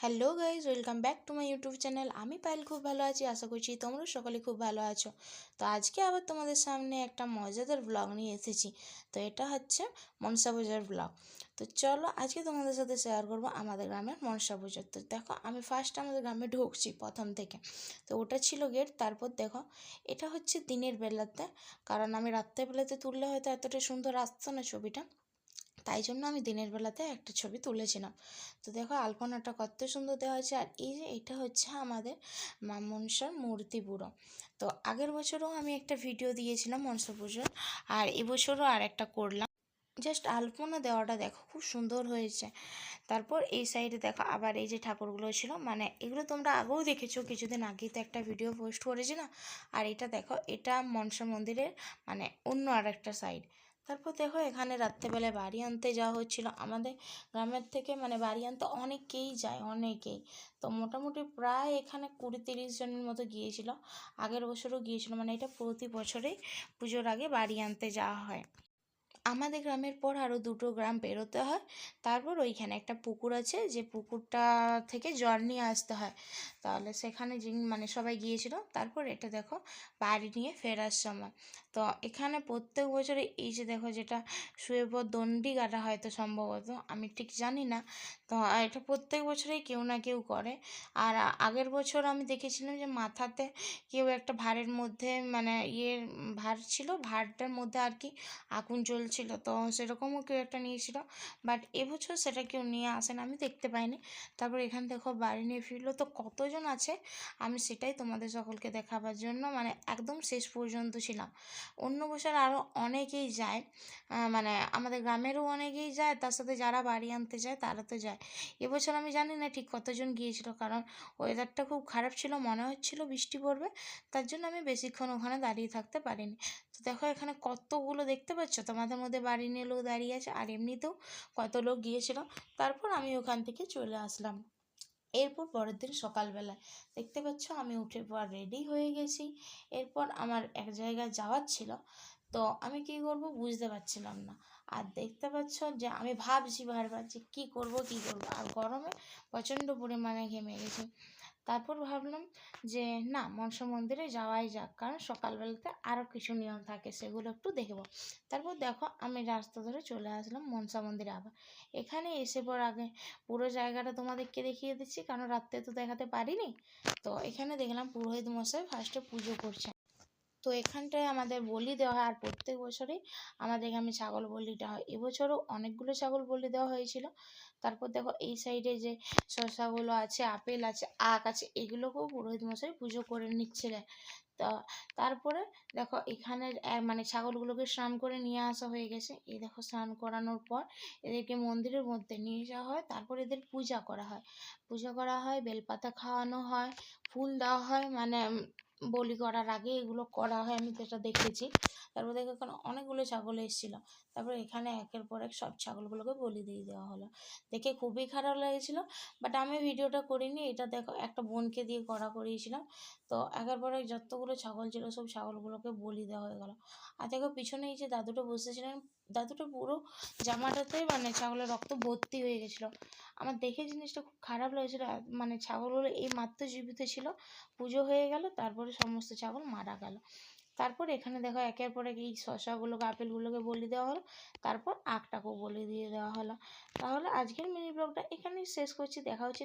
Hello guys welcome back to my YouTube channel আমি পায়েল খুব ভালো আছি, আশা করছি তোমরা সকলে খুব ভালো আছো। তো আজকে আবার তোমাদের সামনে একটা মজাদার ব্লগ নিয়ে এসেছি। তো এটা হচ্ছে মনসা পূজার ব্লগ তো চলো আজকে তোমাদের সাথে শেয়ার করব আমাদের গ্রামের মনসা পুজোর। তো দেখো, আমি ফার্স্ট আমাদের গ্রামে ঢুকছি প্রথম থেকে। তো ওটা ছিল গেট তারপর দেখো, এটা হচ্ছে দিনের বেলাতে। কারণ আমি রাত্রেবেলাতে তুললে হয়তো এতটা সুন্দর আসতো না ছবিটা। তাই জন্য আমি দিনের বেলাতে একটা ছবি তুলেছিলাম। তো দেখো, আলপনাটা কত সুন্দর দেওয়া হয়েছে। আর এই যে এটা হচ্ছে আমাদের মা মনসার মূর্তি পুরো তো আগের বছরও আমি একটা ভিডিও দিয়েছিলাম মনসা পুজোর, আর এবছরও আর একটা করলাম। জাস্ট আলপনা দেওয়াটা দেখো, খুব সুন্দর হয়েছে। তারপর এই সাইডে দেখো, আবার এই যে ঠাকুরগুলো ছিল মানে এগুলো তোমরা আগেও দেখেছ, কিছুদিন আগেই তো একটা ভিডিও পোস্ট করেছি না? আর এটা দেখো, এটা মনসা মন্দিরের মানে অন্য আর একটা সাইড তারপর দেখো এখানে রাত্রেবেলায় বাড়ি আনতে যাওয়া হচ্ছিল। আমাদের গ্রামের থেকে মানে বাড়ি আনতে অনেকেই যায়, অনেকেই। তো মোটামুটি প্রায় এখানে কুড়ি তিরিশ জনের মতো গিয়েছিল। আগের বছরও গিয়েছিল মানে এটা প্রতি বছরেই পুজোর আগে বাড়ি আনতে যাওয়া হয়। আমাদের গ্রামের পর আরও দুটো গ্রাম পেরোতে হয়। তারপর ওইখানে একটা পুকুর আছে, যে পুকুরটা থেকে জল নিয়ে আসতে হয়। তাহলে সেখানে যে মানে সবাই গিয়েছিল, তারপর এটা দেখো বাড়ি নিয়ে ফেরার সময়। তো এখানে প্রত্যেক বছরে এই যে দেখো যেটা শুয়ে পর দণ্ডি কাটা হয়তো সম্ভবত, আমি ঠিক জানি না। তো এটা প্রত্যেক বছরেই কেউ না কেউ করে। আর আগের বছর আমি দেখেছিলাম যে মাথাতে কেউ একটা ভারের মধ্যে মানে ইয়ে ভার ছিল, ভারটার মধ্যে আর কি আগুন জ্বলছিল তো সেরকমও কেউ একটা নিয়েছিল। বাট এবছর সেটা কেউ নিয়ে আসেন, আমি দেখতে পাইনি। তারপর এখান দেখো বাড়ি নিয়ে ফিরলো। তো কতজন আছে? আমি সেটাই তোমাদের সকলকে দেখাবার জন্য মানে একদম শেষ পর্যন্ত ছিলাম। অন্য বছর আরও অনেকেই যায়। মানে আমাদের গ্রামেরও অনেকেই যায়। তার সাথে যারা বাড়ি আনতে যায়, তারা তো যায়। এবছর আমি জানি না ঠিক কতজন গিয়েছিল, কারণ ওয়েদারটা খুব খারাপ ছিল, মনে হচ্ছিল বৃষ্টি পড়বে। তার জন্য আমি বেশিক্ষণ ওখানে দাঁড়িয়ে থাকতে পারিনি। তো দেখো এখানে কতগুলো দেখতে পাচ্ছ? তোমাদের মধ্যে বাড়ি নিয়ে লোক দাঁড়িয়ে আছে, আর এমনিতেও কত লোক গিয়েছিল। তারপর আমি ওখান থেকে চলে আসলাম। এরপর পরের দিন সকালবেলায়। দেখতে পাচ্ছ, আমি উঠে পর রেডি হয়ে গেছি। এরপর আমার এক জায়গায় যাওয়ার ছিল। তো আমি কি করব বুঝতে পারছিলাম না। আর দেখতে পাচ্ছ যে আমি ভাবছি বারবার যে কী করব কী করব। আর গরমে প্রচণ্ড পরিমাণে ঘেমে গেছি। তারপর ভাবলাম যে, না, মনসা মন্দিরে যাওয়াই যাক, কারণ সকালবেলাতে আরও কিছু নিয়ম থাকে, সেগুলো একটু দেখব। তারপর দেখো, আমি রাস্তা ধরে চলে আসলাম মনসা মন্দিরে আবার। এখানে এসে পর আগে পুরো জায়গাটা তোমাদেরকে দেখিয়ে দিচ্ছি, কারণ রাত্রে তো দেখাতে পারিনি। তো এখানে দেখলাম পুরোহিত মশাই ফার্স্টে পুজো করছেন তো এখানটায় আমাদের বলি দেওয়া হয়, আর প্রত্যেক বছরই আমাদের এখানে ছাগল বলিটা হয়। এবছরও অনেকগুলো ছাগল বলি দেওয়া হয়েছিল। তারপর দেখো এই সাইডে যে শসাগুলো আছে, আপেল আছে, আখ আছে, এগুলোকেও পুরোহিত মশাই পুজো করে নিচ্ছিলেন। তা তারপরে দেখো এখানে মানে ছাগলগুলোকে স্নান করে নিয়ে আসা হয়ে গেছে। এই দেখো স্নান করানোর পর এদেরকে মন্দিরের মধ্যে নিয়ে যাওয়া হয়। তারপর এদের পূজা করা হয়। পূজা করা হয়, বেলপাতা খাওয়ানো হয়, ফুল দেওয়া হয় মানে বলি করার আগে এগুলো করা হয়, আমি যেটা দেখেছি। তারপর দেখো এখানে অনেকগুলো ছাগল এসেছিল। তারপর এখানে একের পর এক সব ছাগলগুলোকে বলি দিয়ে দেওয়া হলো। দেখে খুবই খারাপ লেগেছিলো বাট আমি ভিডিওটা করিনি। এটা দেখো, একটা বোনকে দিয়ে করা করিয়েছিলাম। তো একের পর এক যতগুলো ছাগল ছিল, সব ছাগলগুলোকে বলি দেওয়া হয়ে গেলো। আর দেখো পিছনে এই যে দাদুটা বসেছিলেন, দাদুটা পুরো জামাটাতে মানে ছাগলের রক্ত ভর্তি হয়ে গেছিল। আমার দেখে জিনিসটা খুব খারাপ লেগেছিলো। মানে ছাগলগুলো এই মাত্র জীবিত ছিল, পুজো হয়ে গেল, তারপরে সমস্ত ছাগল মারা গেল। তারপর এখানে দেখো একের পর এই শশাগুলোকে, আপেলগুলোকে বলি দেওয়া হলো। তারপর আখটাকেও বলি দিয়ে দেওয়া হলো। তাহলে আজকের মিনি ব্লগটা এখানেই শেষ করছি। দেখা হচ্ছে